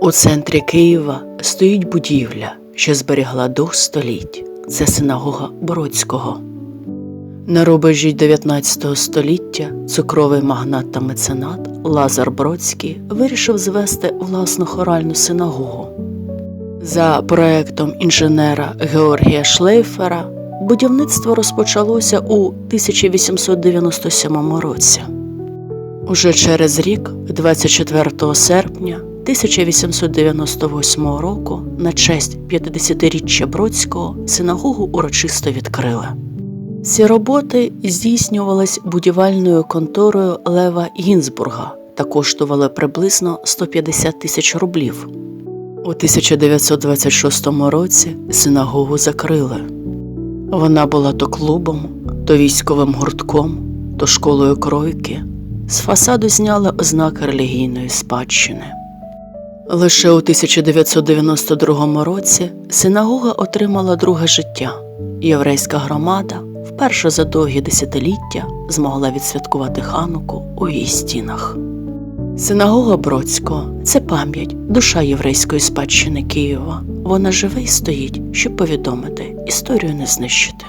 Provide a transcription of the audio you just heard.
У центрі Києва стоїть будівля, що зберігла дух століть. Це синагога Бродського. На рубежі 19 століття цукровий магнат та меценат Лазар Бродський вирішив звести власну хоральну синагогу. За проектом інженера Георгія Шлейфера будівництво розпочалося у 1897 році. Уже через рік, 24 серпня 1898 року, на честь 50-річчя Бродського синагогу урочисто відкрили. Ці роботи здійснювались будівельною конторою Лева Гінзбурга та коштували приблизно 150 тисяч рублів. У 1926 році синагогу закрили. Вона була то клубом, то військовим гуртком, то школою кройки. З фасаду зняли ознаки релігійної спадщини. Лише у 1992 році синагога отримала друге життя. Єврейська громада вперше за довгі десятиліття змогла відсвяткувати хануку у її стінах. Синагога Бродського це пам'ять, душа єврейської спадщини Києва. Вона живе і стоїть, щоб повідомити історію не знищити.